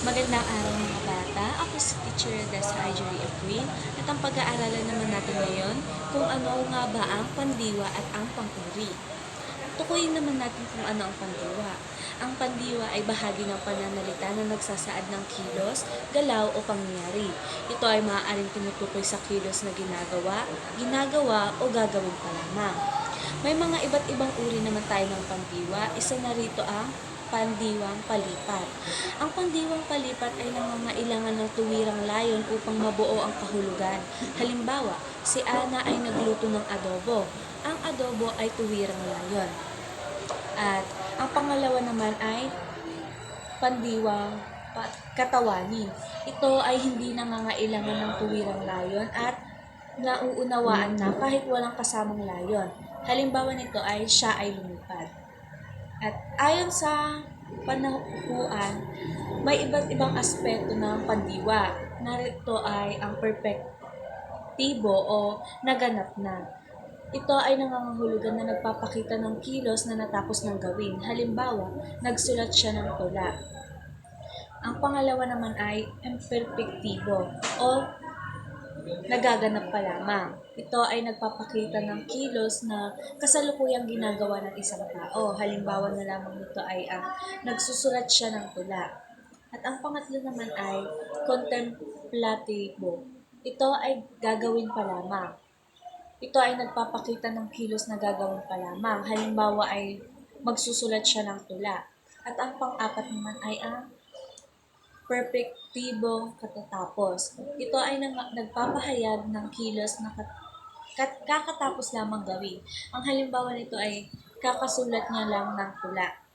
Magandang araw mga bata. Ako si Teacher Des Marjorie F. Queen at ang pag-aaralan naman natin ngayon kung ano nga ba ang pandiwa at ang panguri. Tukuyin naman natin kung ano ang pandiwa. Ang pandiwa ay bahagi ng pananalita na nagsasaad ng kilos, galaw o pangyayari. Ito ay maaaring tinutukoy sa kilos na ginagawa, ginagawa o gagawin pa lamang. May mga iba't ibang uri naman tayo ng pandiwa. Isa na rito ang pandiwang palipat. Ang pandiwang palipat ay nangangailangan ng tuwirang layon upang mabuo ang kahulugan. Halimbawa, si Ana ay nagluto ng adobo. Ang adobo ay tuwirang layon. At ang pangalawa naman ay pandiwang pa- katawanin. Ito ay hindi nangangailangan ng tuwirang layon at nauunawaan na kahit walang kasamang layon. Halimbawa nito ay siya ay lumipad. At ayon sa panahuan, may iba't ibang aspeto ng pandiwa. Narito ay ang perpektibo o naganap na. Ito ay nangangahulugan na nagpapakita ng kilos na natapos ng gawin. Halimbawa, nagsulat siya ng tula. Ang pangalawa naman ay imperfectibo o nagaganap pa lamang. Ito ay nagpapakita ng kilos na kasalukuyang ginagawa ng isang tao. Halimbawa na lamang nito ay ang nagsusulat siya ng tula. At ang pangatlo naman ay contemplativo. Ito ay gagawin pa lamang. Ito ay nagpapakita ng kilos na gagawin pa lamang. Halimbawa ay magsusulat siya ng tula. At ang pang-apat naman ay ang perpektibo katatapos. Ito ay nang- nagpapahayag ng kilos na kat- kat- kakatapos lamang gawin. Ang halimbawa nito ay kakasulat niya lang ng tula.